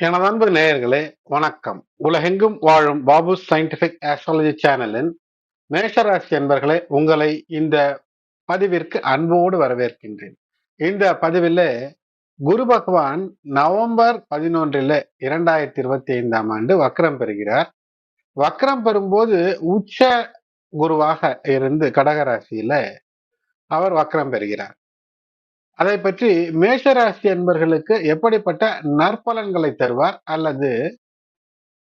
எனது அன்பு நேயர்களே வணக்கம். உலகெங்கும் வாழும் பாபு சயின்டிபிக் ஆஸ்ட்ராலஜி சேனலின் மேஷராசி என்பர்களே உங்களை இந்த பதிவிற்கு அன்போடு வரவேற்கின்றேன். இந்த பதிவில் குரு பகவான் நவம்பர் பதினொன்றில் இரண்டாயிரத்தி இருபத்தி ஐந்தாம் ஆண்டு வக்ரம் பெறுகிறார். வக்ரம் பெறும்போது உச்ச குருவாக இருந்து கடகராசியில அவர் வக்ரம் பெறுகிறார். அதை பற்றி மேஷராசி என்பர்களுக்கு எப்படிப்பட்ட நற்பலன்களை தருவார் அல்லது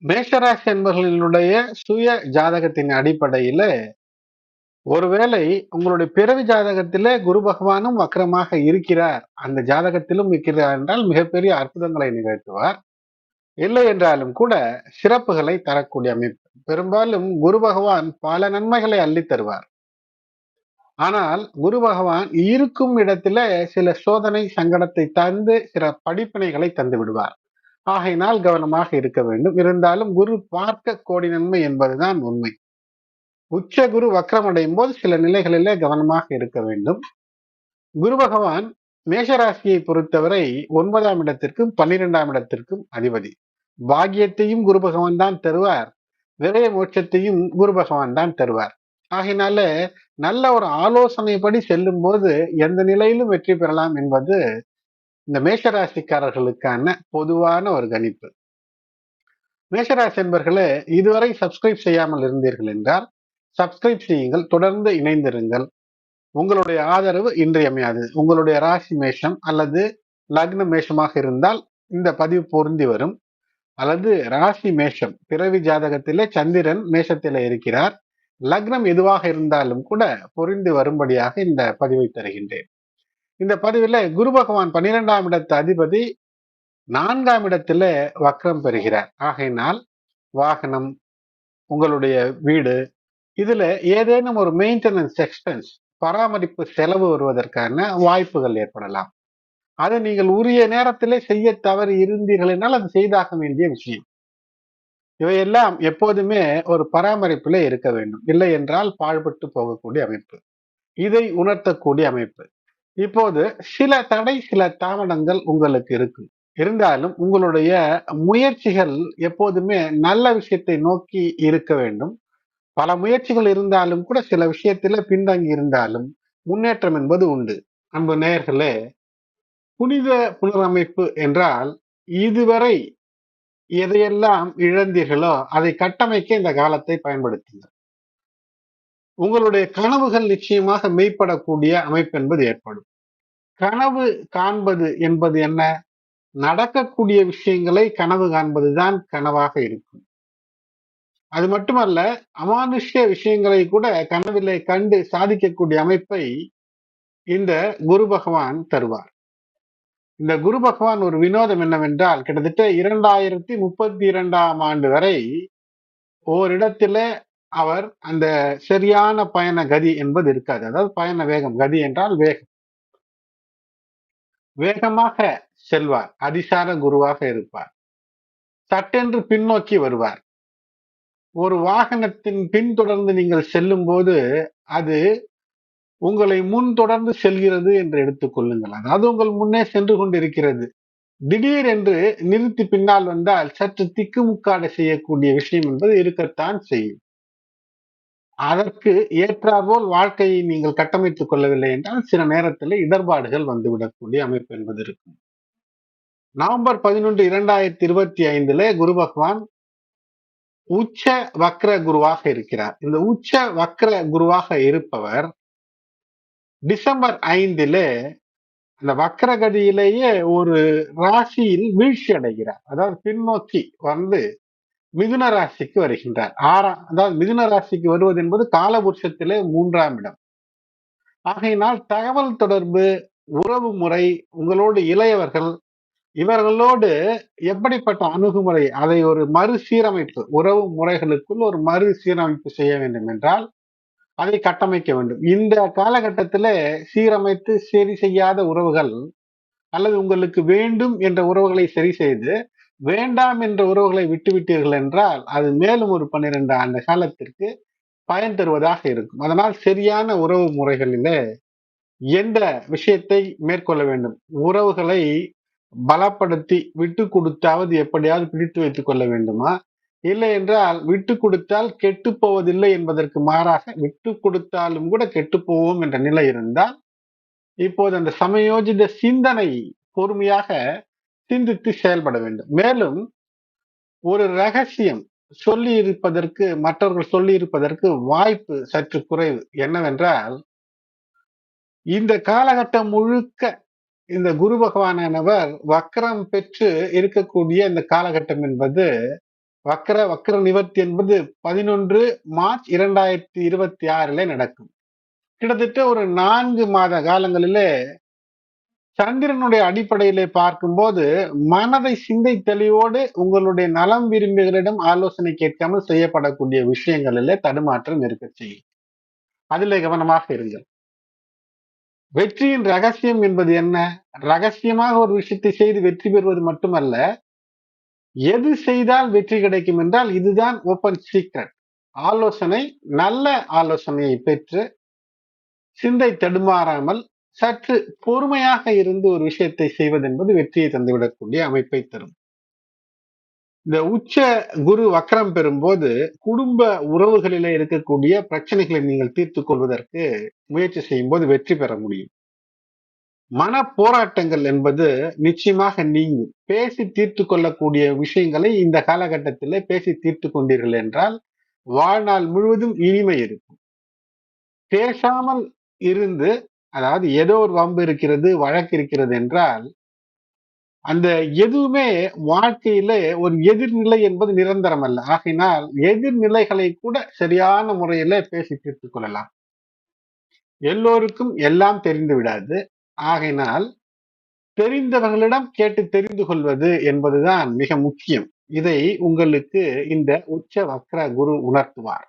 மேஷராசி என்பர்களினுடைய சுய ஜாதகத்தின் அடிப்படையில ஒருவேளை உங்களுடைய பிறவி ஜாதகத்திலே குரு பகவானும் வக்கரமாக இருக்கிறார். அந்த ஜாதகத்திலும் இருக்கிறார் என்றால் மிகப்பெரிய அற்புதங்களை நிகழ்த்துவார். இல்லை என்றாலும் கூட சிறப்புகளை தரக்கூடிய அமைப்பு. பெரும்பாலும் குரு பகவான் பல நன்மைகளை அள்ளி தருவார் ஆனால் குரு பகவான் இருக்கும் இடத்துல சில சோதனை சங்கடத்தை தந்து சில படிப்பினைகளை தந்து விடுவார். ஆகையினால் கவனமாக இருக்க வேண்டும். இருந்தாலும் குரு பார்க்க கோடி நன்மை என்பதுதான் உண்மை. உச்ச குரு வக்ரம் போது சில நிலைகளிலே கவனமாக இருக்க வேண்டும். குரு பகவான் மேஷராசியை பொறுத்தவரை ஒன்பதாம் இடத்திற்கும் பன்னிரெண்டாம் இடத்திற்கும் அதிபதி. பாக்கியத்தையும் குரு பகவான் தான் தருவார். விரைய மோட்சத்தையும் குரு பகவான் தான் தருவார். ஆகினால நல்ல ஒரு ஆலோசனைப்படி செல்லும் போது எந்த நிலையிலும் வெற்றி பெறலாம் என்பது இந்த மேஷராசிக்காரர்களுக்கான பொதுவான ஒரு கணிப்பு. மேஷராசி என்பர்களே இதுவரை சப்ஸ்கிரைப் செய்யாமல் இருந்தீர்கள் என்றால் சப்ஸ்கிரைப் செய்யுங்கள் தொடர்ந்து இணைந்திருங்கள். உங்களுடைய ஆதரவு இன்றியமையாது. உங்களுடைய ராசி மேஷம் அல்லது லக்ன மேஷமாக இருந்தால் இந்த பதிவு பொருந்தி வரும். அல்லது ராசி மேஷம் பிறவி ஜாதகத்திலே சந்திரன் மேஷத்திலே இருக்கிறார். லக்னம் எதுவாக இருந்தாலும் கூட பொறிந்து வரும்படியாக இந்த பதிவை தருகின்றேன். இந்த பதிவில் குரு பகவான் பன்னிரெண்டாம் இடத்து அதிபதி நான்காம் இடத்துல வக்ரம் பெறுகிறார். ஆகையினால் வாகனம் உங்களுடைய வீடு இதுல ஏதேனும் ஒரு மெயின்டெனன்ஸ் எக்ஸ்பென்ஸ் பராமரிப்பு செலவு வருவதற்கான வாய்ப்புகள் ஏற்படலாம். அதை நீங்கள் உரிய நேரத்திலே செய்ய தவறி இருந்தீர்கள் என்றால் அது செய்தாக வேண்டிய விஷயம். இவையெல்லாம் எப்போதுமே ஒரு பராமரிப்பில் இருக்க வேண்டும். இல்லை என்றால் பாழ்பட்டு போகக்கூடிய அமைப்பு. இதை உணர்த்தக்கூடிய அமைப்பு. இப்போது சில தடை சில தாமதங்கள் உங்களுக்கு இருக்கு. இருந்தாலும் உங்களுடைய முயற்சிகள் எப்போதுமே நல்ல விஷயத்தை நோக்கி இருக்க வேண்டும். பல முயற்சிகள் இருந்தாலும் கூட சில விஷயத்துல பின்தங்கி இருந்தாலும் முன்னேற்றம் என்பது உண்டு. அன்பு நேயர்களே புனித புனரமைப்பு என்றால் இதுவரை எதையெல்லாம் இழந்தீர்களோ அதை கட்டமைக்க இந்த காலத்தை பயன்படுத்துங்கள். உங்களுடைய கனவுகள் நிச்சயமாக மெய்ப்படக்கூடிய அமைப்பு என்பது ஏற்படும். கனவு காண்பது என்பது என்ன? நடக்கக்கூடிய விஷயங்களை கனவு காண்பதுதான் கனவாக இருக்கும். அது மட்டுமல்ல அமானுஷ்ய விஷயங்களை கூட கனவிலே கண்டு சாதிக்கக்கூடிய அமைப்பை இந்த குரு பகவான் தருவார். இந்த குரு பகவான் ஒரு வினோதம் என்னவென்றால் கிட்டத்தட்ட இரண்டாயிரத்தி முப்பத்தி இரண்டாம் ஆண்டு வரை ஓரிடத்துல அவர் அந்த சரியான பயண கதி என்பது இருக்காது. அதாவது பயண வேகம். கதி என்றால் வேகம். வேகமாக செல்வார். அதிசார குருவாக இருப்பார். சட்டென்று பின்னோக்கி வருவார். ஒரு வாகனத்தின் பின்தொடர்ந்து நீங்கள் செல்லும் போது அது உங்களை முன் தொடர்ந்து செல்கிறது என்று எடுத்துக் கொள்ளுங்கள். அதாவது உங்கள் முன்னே சென்று கொண்டிருக்கிறது. திடீர் என்று நிறுத்தி பின்னால் வந்தால் சற்று திக்குமுக்காட செய்யக்கூடிய விஷயம் என்பது இருக்கத்தான் செய்யும். அதற்கு ஏற்றாற்போல் வாழ்க்கையை நீங்கள் கட்டமைத்துக் கொள்ளவில்லை என்றால் சில நேரத்தில் இடர்பாடுகள் வந்துவிடக்கூடிய அமைப்பு என்பது இருக்கும். நவம்பர் பதினொன்று இரண்டாயிரத்தி இருபத்தி ஐந்துல குரு பகவான் உச்ச வக்ர குருவாக இருக்கிறார். இந்த உச்ச வக்ர குருவாக இருப்பவர் டிசம்பர் ஐந்துல அந்த வக்கரகதியிலேயே ஒரு ராசியில் வீழ்ச்சி அடைகிறார். அதாவது பின்னோக்கி வந்து மிதுன ராசிக்கு வருகின்றார். ஆறாம் அதாவது மிதுன ராசிக்கு வருவது என்பது காலபுருஷத்திலே மூன்றாம் இடம். ஆகையினால் தகவல் தொடர்பு உறவு முறை உங்களோடு இளையவர்கள் இவர்களோடு எப்படிப்பட்ட அணுகுமுறை அதை ஒரு மறுசீரமைப்பு உறவு முறைகளுக்குள் ஒரு மறுசீரமைப்பு செய்ய வேண்டும் என்றால் அதை கட்டமைக்க வேண்டும். இந்த காலகட்டத்தில் சீரமைத்து சரி செய்யாத உறவுகள் அல்லது உங்களுக்கு வேண்டும் என்ற உறவுகளை சரி செய்து வேண்டாம் என்ற உறவுகளை விட்டுவிட்டீர்கள் என்றால் அது மேலும் ஒரு பன்னிரெண்டு ஆண்டு காலத்திற்கு பயன் தருவதாக இருக்கும். அதனால் சரியான உறவு முறைகளில எந்த விஷயத்தை மேற்கொள்ள வேண்டும்? உறவுகளை பலப்படுத்தி விட்டு கொடுத்தாவது எப்படியாவது பிடித்து வைத்துக் கொள்ள வேண்டுமா? இல்லை என்றால் விட்டு கொடுத்தால் கெட்டு போவதில்லை என்பதற்கு மாறாக விட்டு கொடுத்தாலும் கூட கெட்டு போவோம் என்ற நிலை இருந்தால் இப்போது அந்த சமயோஜித சிந்தனை பொறுமையாக சிந்தித்து செயல்பட வேண்டும். மேலும் ஒரு ரகசியம் சொல்லி இருப்பதற்கு மற்றவர்கள் சொல்லி இருப்பதற்கு வாய்ப்பு சற்று குறைவு. என்னவென்றால் இந்த காலகட்டம் முழுக்க இந்த குரு பகவானவர் வக்கரம் பெற்று இருக்கக்கூடிய இந்த காலகட்டம் என்பது வக்கர வக்கர நிவர்த்தி என்பது பதினொன்று மார்ச் இரண்டாயிரத்தி இருபத்தி ஆறுல நடக்கும். கிட்டத்தட்ட ஒரு நான்கு மாத காலங்களிலே சந்திரனுடைய அடிப்படையிலே பார்க்கும்போது மனதை சிந்தை தெளிவோடு உங்களுடைய நலம் விரும்பிகளிடம் ஆலோசனை கேட்காமல் செய்யப்படக்கூடிய விஷயங்களிலே தடுமாற்றம் இருக்க செய்யும். அதிலே கவனமாக இருங்கள். வெற்றியின் ரகசியம் என்பது என்ன? ரகசியமாக ஒரு விஷயத்தை செய்து வெற்றி பெறுவது மட்டுமல்ல எது செய்தால் வெற்றி கிடைக்கும் என்றால் இதுதான் ஓப்பன் சீக்ரெட் ஆலோசனை நல்ல ஆலோசனையை பெற்று சிந்தை தடுமாறாமல் சற்று பொறுமையாக இருந்து ஒரு விஷயத்தை செய்வது என்பது வெற்றியை தந்துவிடக்கூடிய அமைப்பை தரும். இந்த உச்ச குரு வக்கரம் பெறும்போது குடும்ப உறவுகளில இருக்கக்கூடிய பிரச்சனைகளை நீங்கள் தீர்த்து கொள்வதற்கு முயற்சி செய்யும் போது வெற்றி பெற முடியும். மன போராட்டங்கள் என்பது நிச்சயமாக நீங்கும். பேசி தீர்த்து கொள்ளக்கூடிய விஷயங்களை இந்த காலகட்டத்திலே பேசி தீர்த்து கொண்டீர்கள் என்றால் வாழ்நாள் முழுவதும் இனிமை இருக்கும். பேசாமல் இருந்து அதாவது ஏதோ ஒரு வம்பு இருக்கிறது வழக்கு இருக்கிறது என்றால் அந்த எதுவுமே வாழ்க்கையில ஒரு எதிர்நிலை என்பது நிரந்தரம் அல்ல ஆகையினால் எதிர்நிலைகளை கூட சரியான முறையில பேசி தீர்த்து கொள்ளலாம். எல்லோருக்கும் எல்லாம் தெரிந்து விடாது. ஆகையினால் தெரிந்தவர்களிடம் கேட்டு தெரிந்து கொள்வது என்பதுதான் மிக முக்கியம். இதை உங்களுக்கு இந்த உச்ச வக்ர குரு உணர்த்துவார்.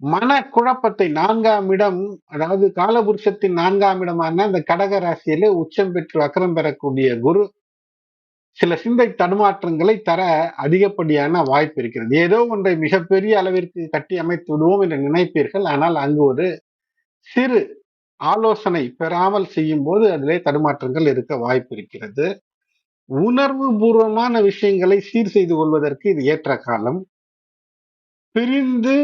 மன குழப்பத்தை நான்காம் இடம் அதாவது காலபுருஷத்தின் நான்காம் இடமான அந்த கடக ராசியில உச்சம் பெற்று வக்கரம் பெறக்கூடிய குரு சில சிந்தை தடுமாற்றங்களை தர அதிகப்படியான வாய்ப்பு இருக்கிறது. ஏதோ ஒன்றை மிகப்பெரிய அளவிற்கு கட்டி அமைத்து விடுவோம் என்று நினைப்பீர்கள். ஆனால் அங்கு ஒரு சிறு ஆலோசனை பெறாமல் செய்யும் போது அதிலே தடுமாற்றங்கள் இருக்க வாய்ப்பு இருக்கிறது. உணர்வு பூர்வமான விஷயங்களை சீர் செய்து கொள்வதற்கு இது ஏற்ற காலம். பிரிந்து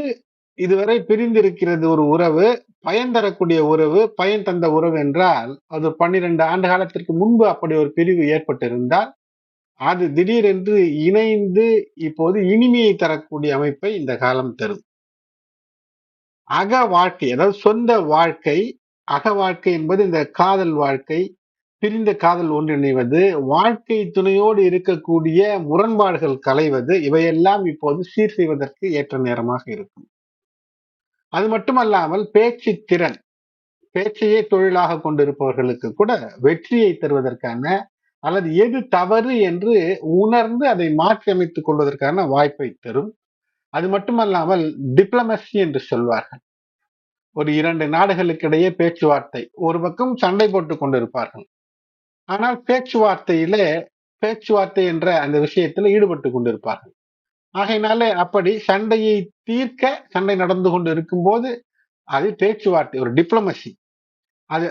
இதுவரை பிரிந்திருக்கிறது ஒரு உறவு பயன் தரக்கூடிய உறவு பயன் தந்த உறவு என்றால் அது பன்னிரண்டு ஆண்டு காலத்திற்கு முன்பு அப்படி ஒரு பிரிவு ஏற்பட்டிருந்தால் அது திடீரென்று இணைந்து இப்போது இனிமையை தரக்கூடிய அமைப்பை இந்த காலம் தரும். அக வாழ்க்கை அதாவது சொந்த வாழ்க்கை அக வாழ்க்கை என்பது இந்த காதல் வாழ்க்கை பிரிந்த காதல் ஒன்றிணைவது வாழ்க்கை துணையோடு இருக்கக்கூடிய முரண்பாடுகள் களைவது இவையெல்லாம் இப்போது சீர் செய்வதற்கு ஏற்ற நேரமாக இருக்கும். அது மட்டுமல்லாமல் பேச்சு திறன் பேச்சையே தொழிலாக கொண்டிருப்பவர்களுக்கு கூட வெற்றியை தருவதற்கான அல்லது எது தவறு என்று உணர்ந்து அதை மாற்றி அமைத்துக் கொள்வதற்கான வாய்ப்பை தரும். அது மட்டுமல்லாமல் டிப்ளமசி என்று சொல்வார்கள். ஒரு இரண்டு நாடுகளுக்கிடையே பேச்சுவார்த்தை. ஒரு பக்கம் சண்டை போட்டு கொண்டிருப்பார்கள். ஆனால் பேச்சுவார்த்தையிலே பேச்சுவார்த்தை என்ற அந்த விஷயத்தில் ஈடுபட்டு கொண்டிருப்பார்கள். ஆகையினாலே அப்படி சண்டையை தீர்க்க சண்டை நடந்து கொண்டு இருக்கும்போது அது பேச்சுவார்த்தை ஒரு டிப்ளமசி அது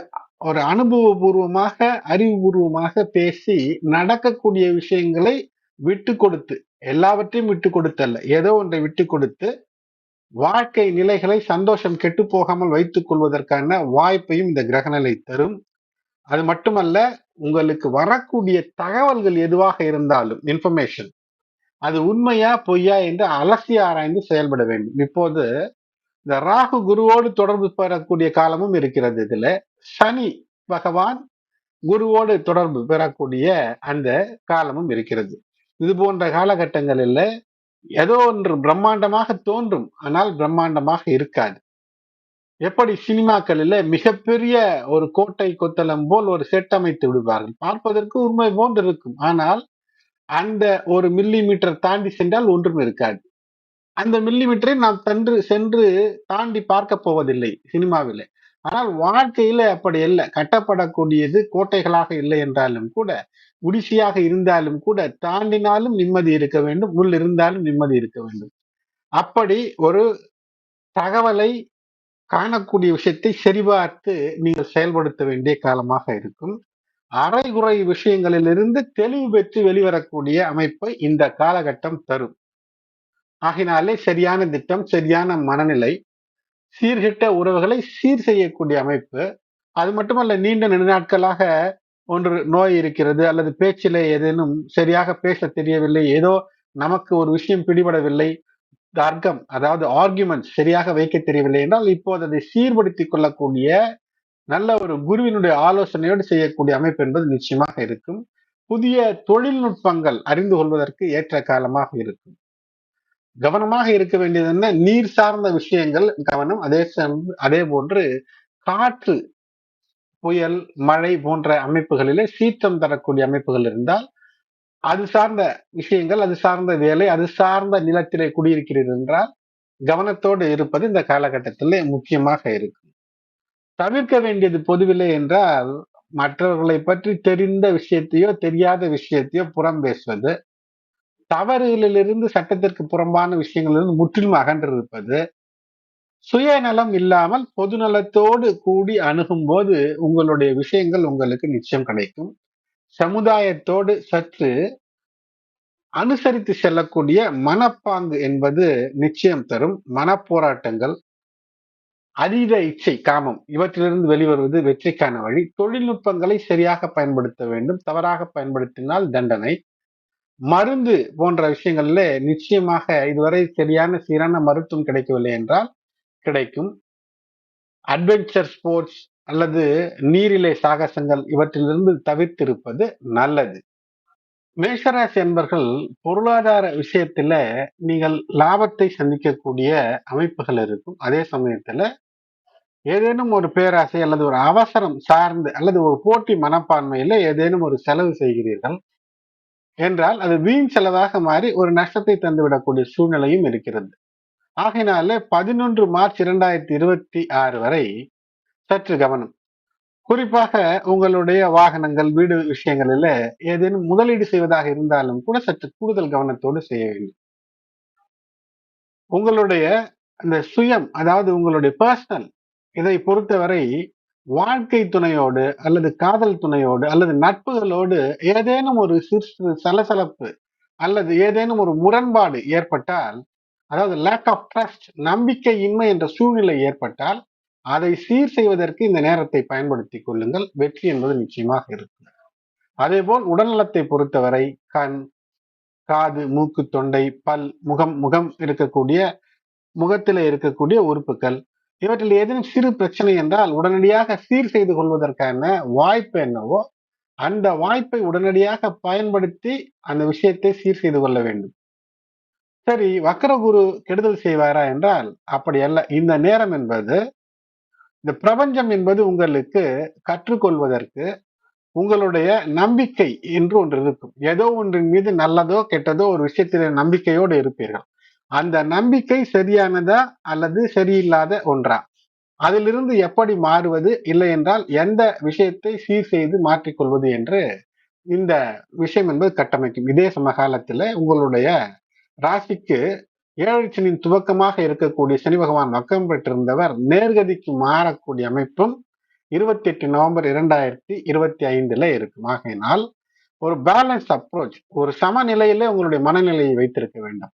ஒரு அனுபவபூர்வமாக அறிவுபூர்வமாக பேசி நடக்கக்கூடிய விஷயங்களை விட்டு கொடுத்து எல்லாவற்றையும் விட்டு கொடுத்தல்ல. ஏதோ ஒன்றை விட்டு கொடுத்து வாழ்க்கை நிலைகளை சந்தோஷம் கெட்டு போகாமல் வைத்துக் கொள்வதற்கான வாய்ப்பையும் இந்த கிரகநிலை தரும். அது மட்டுமல்ல உங்களுக்கு வரக்கூடிய தகவல்கள் எதுவாக இருந்தாலும் இன்ஃபர்மேஷன் அது உண்மையா பொய்யா என்று அலசி ஆராய்ந்து செயல்பட வேண்டும். இப்போது இந்த ராகு குருவோடு தொடர்பு பெறக்கூடிய காலமும் இருக்கிறது. இதுல சனி பகவான் குருவோடு தொடர்பு பெறக்கூடிய அந்த காலமும் இருக்கிறது. இது போன்ற காலகட்டங்களில் ஏதோ ஒன்று பிரம்மாண்டமாக தோன்றும் ஆனால் பிரம்மாண்டமாக இருக்காது. எப்படி சினிமாக்களில் மிகப்பெரிய ஒரு கோட்டை கொத்தளம் போல் ஒரு செட்டமைத்து விடுவார்கள்? பார்ப்பதற்கு உண்மை போன்று இருக்கும். ஆனால் அந்த ஒரு மில்லி மீட்டர் தாண்டி சென்றால் ஒன்றும் இருக்காது. அந்த மில்லி மீட்டரை நாம் சென்று சென்று தாண்டி பார்க்க போவதில்லை சினிமாவில். ஆனால் வாழ்க்கையில அப்படி இல்லை கட்டப்படக்கூடியது கோட்டைகளாக இல்லை என்றாலும் கூட குடிசையாக இருந்தாலும் கூட தாண்டினாலும் நிம்மதி இருக்க வேண்டும் உள் இருந்தாலும் நிம்மதி இருக்க வேண்டும். அப்படி ஒரு தகவலை காணக்கூடிய விஷயத்தை சரிபார்த்து நீங்கள் செயல்படுத்த வேண்டிய காலமாக இருக்கும். அரைகுறை விஷயங்களிலிருந்து தெளிவு பெற்று வெளிவரக்கூடிய அமைப்பை இந்த காலகட்டம் தரும். ஆகினாலே சரியான திட்டம் சரியான மனநிலை சீர்கிட்ட உறவுகளை சீர் செய்யக்கூடிய அமைப்பு அது மட்டுமல்ல நீண்ட நெடுநாட்களாக ஒன்று நோய் இருக்கிறது அல்லது பேச்சிலே ஏதேனும் சரியாக பேச தெரியவில்லை ஏதோ நமக்கு ஒரு விஷயம் பிடிபடவில்லை தர்க்கம் அதாவது ஆர்குமெண்ட் சரியாக வைக்க தெரியவில்லை என்றால் இப்போது அதை சீர்படுத்திக் கொள்ளக்கூடிய நல்ல ஒரு குருவினுடைய ஆலோசனையோடு செய்யக்கூடிய அமைப்பு என்பது நிச்சயமாக இருக்கும். புதிய தொழில்நுட்பங்கள் அறிந்து கொள்வதற்கு ஏற்ற காலமாக இருக்கும். கவனமாக இருக்க வேண்டியது என்ன? நீர் சார்ந்த விஷயங்கள் கவனம் அதே அதே போன்று காற்று புயல் மழை போன்ற அமைப்புகளிலே சீற்றம் தரக்கூடிய அமைப்புகள் இருந்தால் அது சார்ந்த விஷயங்கள் அது சார்ந்த வேலை அது சார்ந்த நிலத்திலே குடியிருக்கிறீர்கள் என்றால் கவனத்தோடு இருப்பது இந்த காலகட்டத்திலே முக்கியமாக இருக்கும். தவிர்க்க வேண்டியது பொதுவில்லை என்றால் மற்றவர்களை பற்றி தெரிந்த விஷயத்தையோ தெரியாத விஷயத்தையோ புறம் பேசுவது தவறுகளிலிருந்து சட்டத்திற்கு புறம்பான விஷயங்களிலிருந்து முற்றிலும் அகன்றிருப்பது சுயநலம் இல்லாமல் பொதுநலத்தோடு கூடி அணுகும் போது உங்களுடைய விஷயங்கள் உங்களுக்கு நிச்சயம் கிடைக்கும். சமுதாயத்தோடு சற்று அனுசரித்து செல்லக்கூடிய மனப்பாங்கு என்பது நிச்சயம் தரும். மனப்போராட்டங்கள் அதீத இச்சை காமம் இவற்றிலிருந்து வெளிவருவது வெற்றிக்கான வழி. தொழில்நுட்பங்களை சரியாக பயன்படுத்த வேண்டும். தவறாக பயன்படுத்தினால் தண்டனை. மருந்து போன்ற விஷயங்கள்ல நிச்சயமாக இதுவரை சரியான சீரான மருத்துவம் கிடைக்கவில்லை என்றால் கிடைக்கும். அட்வென்ச்சர் ஸ்போர்ட்ஸ் அல்லது நீரிலை சாகசங்கள் இவற்றிலிருந்து தவிர்த்திருப்பது நல்லது. மேஷராசி என்பர்கள் பொருளாதார விஷயத்துல நீங்கள் லாபத்தை சந்திக்கக்கூடிய அமைப்புகள் இருக்கும். அதே சமயத்துல ஏதேனும் ஒரு பேராசை அல்லது ஒரு அவசரம் சார்ந்து அல்லது ஒரு போட்டி மனப்பான்மையில ஏதேனும் ஒரு செலவு செய்கிறீர்கள் என்றால் அது வீண் செலவாக மாறி ஒரு நஷ்டத்தை தந்துவிடக்கூடிய சூழ்நிலையும் இருக்கிறது. ஆகையினால பதினொன்று மார்ச் இரண்டாயிரத்தி இருபத்தி ஆறு வரை சற்று கவனம். குறிப்பாக உங்களுடைய வாகனங்கள் வீடு விஷயங்களில ஏதேனும் முதலீடு செய்வதாக இருந்தாலும் கூட சற்று கூடுதல் கவனத்தோடு செய்ய வேண்டும். உங்களுடைய அந்த சுயம் அதாவது உங்களுடைய பர்சனல் இதை பொறுத்தவரை வாழ்க்கை துணையோடு அல்லது காதல் துணையோடு அல்லது நட்புகளோடு ஏதேனும் ஒரு சிறு சலசலப்பு அல்லது ஏதேனும் ஒரு முரண்பாடு ஏற்பட்டால் அதாவது லேக் ஆஃப் ட்ரஸ்ட் நம்பிக்கையின்மை என்ற சூழ்நிலை ஏற்பட்டால் அதை சீர் செய்வதற்கு இந்த நேரத்தை பயன்படுத்தி கொள்ளுங்கள். வெற்றி என்பது நிச்சயமாக இருக்கும். அதே போல் உடல்நலத்தை பொறுத்தவரை கண் காது மூக்கு தொண்டை பல் முகம் முகம் இருக்கக்கூடிய முகத்தில் இருக்கக்கூடிய உறுப்புகள். இவற்றில் ஏதேனும் சிறு பிரச்சனை என்றால் உடனடியாக சீர் செய்து கொள்வதற்கான வாய்ப்பு என்னவோ அந்த வாய்ப்பை உடனடியாக பயன்படுத்தி அந்த விஷயத்தை சீர் செய்து கொள்ள வேண்டும். சரி வக்கரகுரு கெடுதல் செய்வாரா என்றால் அப்படி அல்ல இந்த நேரம் என்பது இந்த பிரபஞ்சம் என்பது உங்களுக்கு கற்றுக்கொள்வதற்கு உங்களுடைய நம்பிக்கை என்று ஒன்று இருக்கும். ஏதோ ஒன்றின் மீது நல்லதோ கெட்டதோ ஒரு விஷயத்தில நம்பிக்கையோடு இருப்பீர்கள். அந்த நம்பிக்கை சரியானதா அல்லது சரியில்லாத ஒன்றா? அதிலிருந்து எப்படி மாறுவது? இல்லை என்றால் எந்த விஷயத்தை சீர் செய்து மாற்றிக்கொள்வது என்று இந்த விஷயம் என்பது கட்டமைக்கும். இதே சமகாலத்தில் உங்களுடைய ராசிக்கு ஏழச்சனின் துவக்கமாக இருக்கக்கூடிய சனி பகவான் வக்கம் பெற்றிருந்தவர் நேர்கதிக்கு மாறக்கூடிய அமைப்பும் இருபத்தி எட்டு நவம்பர் இரண்டாயிரத்தி இருபத்தி ஐந்துல இருக்கும். ஆகையினால் ஒரு பேலன்ஸ் அப்ரோச் ஒரு சமநிலையில உங்களுடைய மனநிலையை வைத்திருக்க வேண்டும்.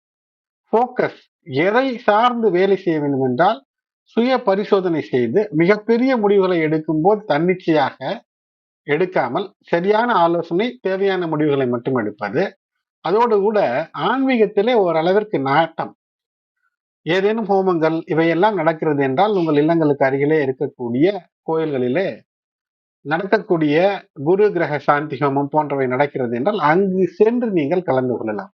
போக்கஸ் எதை சார்ந்து வேலை செய்ய வேண்டும் என்றால் சுய பரிசோதனை செய்து மிகப்பெரிய முடிவுகளை எடுக்கும்போது தன்னிச்சையாக எடுக்காமல் சரியான ஆலோசனை தேவையான முடிவுகளை மட்டும் எடுப்பது அதோடு கூட ஆன்மீகத்திலே ஓரளவிற்கு நாட்டம். ஏதேனும் ஹோமங்கள் இவையெல்லாம் நடக்கிறது என்றால் உங்கள் இல்லங்களுக்கு அருகிலே இருக்கக்கூடிய கோயில்களிலே நடக்கக்கூடிய குரு கிரக சாந்தி ஹோமம் போன்றவை நடக்கிறது என்றால் அங்கு சென்று நீங்கள் கலந்து கொள்ளலாம்.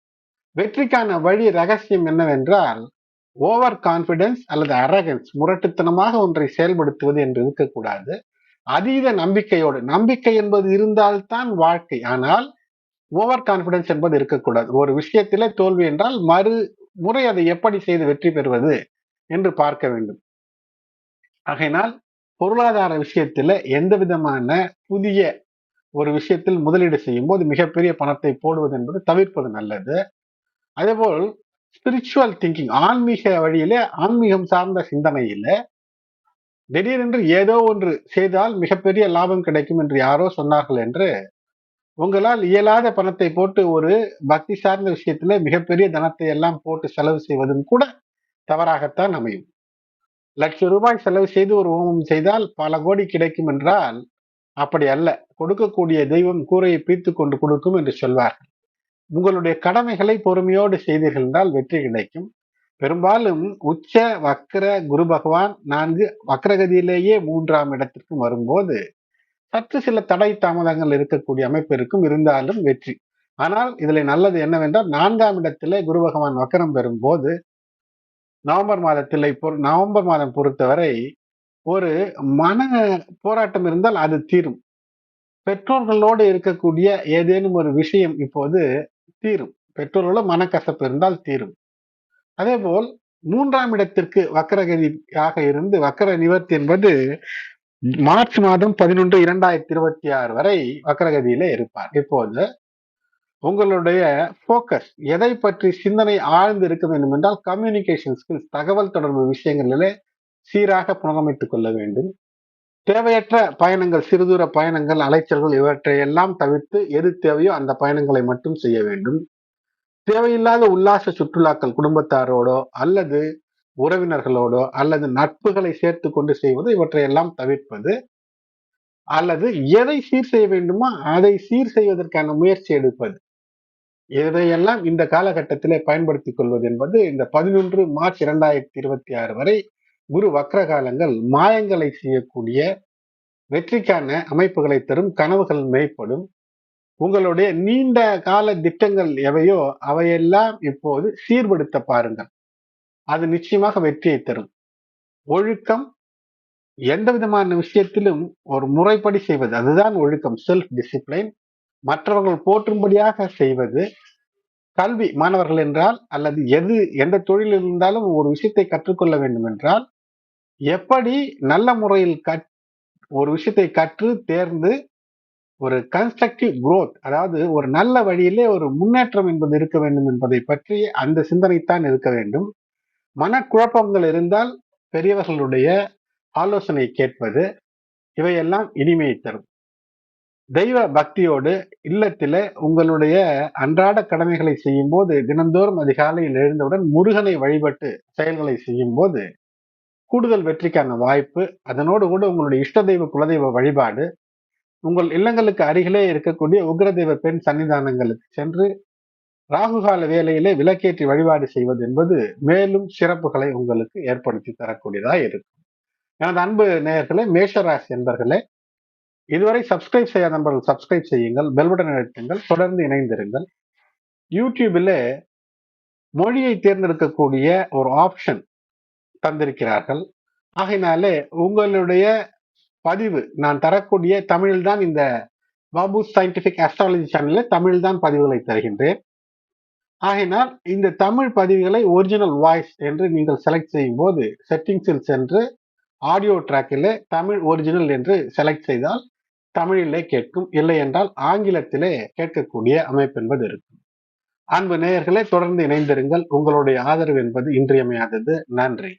வெற்றிக்கான வழி ரகசியம் என்னவென்றால் ஓவர் கான்பிடன்ஸ் அல்லது அரகன்ஸ் முரட்டுத்தனமாக ஒன்றை செயல்படுத்துவது என்று இருக்கக்கூடாது. அதீத நம்பிக்கையோடு நம்பிக்கை என்பது இருந்தால்தான் வாழ்க்கை. ஆனால் ஓவர் கான்பிடன்ஸ் என்பது இருக்கக்கூடாது. ஒரு விஷயத்திலே தோல்வி என்றால் மறு முறை அதை எப்படி செய்து வெற்றி பெறுவது என்று பார்க்க வேண்டும். ஆகையினால் பொருளாதார விஷயத்துல எந்த விதமான புதிய ஒரு விஷயத்தில் முதலீடு செய்யும் போது மிகப்பெரிய பணத்தை போடுவது என்பது தவிர்ப்பது நல்லது. அதேபோல் ஸ்பிரிச்சுவல் திங்கிங் ஆன்மீக வழியில ஆன்மீகம் சார்ந்த சிந்தனையில திடீரென்று ஏதோ ஒன்று செய்தால் மிகப்பெரிய லாபம் கிடைக்கும் என்று யாரோ சொன்னார்கள் என்று உங்களால் இயலாத பணத்தை போட்டு ஒரு பக்தி சார்ந்த விஷயத்துல மிகப்பெரிய தனத்தை எல்லாம் போட்டு செலவு செய்வதும் கூட தவறாகத்தான் அமையும். லட்ச ரூபாய் செலவு செய்து ஒரு ஹோமம் செய்தால் பல கோடி கிடைக்கும் என்றால் அப்படி அல்ல. கொடுக்கக்கூடிய தெய்வம் கூரையை பீத்து கொண்டு கொடுக்கும் என்று சொல்வார்கள் உங்களுடைய கடமைகளை பொறுமையோடு செய்தீர்கள் என்றால் வெற்றி கிடைக்கும். பெரும்பாலும் உச்ச வக்கர குரு பகவான் நான்கு வக்கரகதியிலேயே மூன்றாம் இடத்திற்கு வரும்போது சற்று சில தடை தாமதங்கள் இருக்கக்கூடிய அமைப்பு இருக்கும் இருந்தாலும் வெற்றி. ஆனால் இதுல நல்லது என்னவென்றால் நான்காம் இடத்திலே குரு பகவான் வக்கரம் பெறும் போது நவம்பர் மாதத்தில் நவம்பர் மாதம் பொறுத்தவரை ஒரு மன போராட்டம் இருந்தால் அது தீரும். பெற்றோர்களோடு இருக்கக்கூடிய ஏதேனும் ஒரு விஷயம் இப்போது தீரும். பெற்றோர்களோட மனக்கசப்பு இருந்தால் தீரும். அதே போல் மூன்றாம் இடத்திற்கு வக்கரகதியாக இருந்து வக்கர நிவர்த்தி என்பது மார்ச் மாதம் பதினொன்று இரண்டாயிரத்தி இருபத்தி ஆறு வரை வக்கரகதியில இருப்பார். இப்போது உங்களுடைய போக்கஸ் எதை பற்றி சிந்தனை ஆழ்ந்து இருக்க வேண்டும் என்றால் கம்யூனிகேஷன் ஸ்கில்ஸ் தகவல் தொடர்பு விஷயங்களிலே சீராக புனரமைத்துக் கொள்ள வேண்டும். தேவையற்ற பயணங்கள் சிறுதூர பயணங்கள் அலைச்சல்கள் இவற்றை எல்லாம் தவிர்த்து எது தேவையோ அந்த பயணங்களை மட்டும் செய்ய வேண்டும். தேவையில்லாத உல்லாச சுற்றுலாக்கள் குடும்பத்தாரோடோ அல்லது உறவினர்களோடோ அல்லது நட்புகளை சேர்த்து கொண்டு செய்வது இவற்றையெல்லாம் தவிர்ப்பது அல்லது எதை சீர் செய்ய வேண்டுமோ அதை சீர் செய்வதற்கான முயற்சி எடுப்பது. இதையெல்லாம் இந்த காலகட்டத்திலே பயன்படுத்திக் கொள்வது என்பது இந்த பதினொன்று மார்ச் இரண்டாயிரத்தி இருபத்தி ஆறு வரை குரு வக்ர காலங்கள் மாயங்களை செய்யக்கூடிய வெற்றிக்கான அமைப்புகளை தரும் கனவுகள் மேம்படும் உங்களுடைய நீண்ட கால திட்டங்கள் எவையோ அவையெல்லாம் இப்போது சீர்படுத்த பாருங்கள். அது நிச்சயமாக வெற்றியை தரும். ஒழுக்கம் எந்த விதமான விஷயத்திலும் ஒரு முறைப்படி செய்வது அதுதான் ஒழுக்கம். செல்ஃப் டிசிப்ளின் மற்றவர்கள் போற்றும்படியாக செய்வது கல்வி மாணவர்கள் என்றால் அல்லது எது எந்த தொழில் இருந்தாலும் ஒரு விஷயத்தை கற்றுக்கொள்ள வேண்டும் என்றால் எப்படி நல்ல முறையில் கற் ஒரு விஷயத்தை கற்று தேர்ந்து ஒரு கன்ஸ்ட்ரக்டிவ் குரோத் அதாவது ஒரு நல்ல வழியிலே ஒரு முன்னேற்றம் என்பது இருக்க வேண்டும் என்பதை பற்றி அந்த சிந்தனைத்தான் இருக்க வேண்டும். மனக்குழப்பங்கள் இருந்தால் பெரியவர்களுடைய ஆலோசனை கேட்பது இவையெல்லாம் இனிமையை தரும். தெய்வ பக்தியோடு இல்லத்தில உங்களுடைய அன்றாட கடமைகளை செய்யும் போது தினந்தோறும் அதிகாலையில் எழுந்தவுடன் முருகனை வழிபட்டு செயல்களை செய்யும் போது கூடுதல் வெற்றிக்கான வாய்ப்பு அதனோடு கூட உங்களுடைய இஷ்ட தெய்வ குலதெய்வ வழிபாடு உங்கள் இல்லங்களுக்கு அருகிலே இருக்கக்கூடிய உக்ரதெய்வ பெண் சன்னிதானங்களுக்கு சென்று ராகுகால வேலையிலே விளக்கேற்றி வழிபாடு செய்வது என்பது மேலும் சிறப்புகளை உங்களுக்கு ஏற்படுத்தி தரக்கூடியதா இருக்கும். எனது அன்பு நேயர்களே மேஷராசி என்பர்களே இதுவரை சப்ஸ்கிரைப் செய்யாத நண்பர்கள் சப்ஸ்கிரைப் செய்யுங்கள் பெல்பட்டன் அழுத்துங்கள் தொடர்ந்து இணைந்திருங்கள். யூடியூபில் மொழியை தேர்ந்தெடுக்கக்கூடிய ஒரு ஆப்ஷன் தந்திருக்கிறார்கள். ஆகையினாலே உங்களுடைய பதிவு நான் தரக்கூடிய தமிழ்தான் இந்த பாபு சயின்டிபிக் அஸ்ட்ராலஜி சேனலில் தமிழ்தான் பதிவுகளை தருகின்றேன். ஆகினால் இந்த தமிழ் பதிவுகளை ஒரிஜினல் வாய்ஸ் என்று நீங்கள் செலக்ட் செய்யும் போது செட்டிங்ஸில் சென்று ஆடியோ ட்ராக்கில் தமிழ் ஒரிஜினல் என்று செலக்ட் செய்தால் தமிழிலே கேட்கும். இல்லை என்றால் ஆங்கிலத்திலே கேட்கக்கூடிய அமைப்பு என்பது இருக்கும். அன்பு நேயர்களே தொடர்ந்து இணைந்திருங்கள். உங்களுடைய ஆதரவு என்பது இன்றியமையாதது. நன்றி.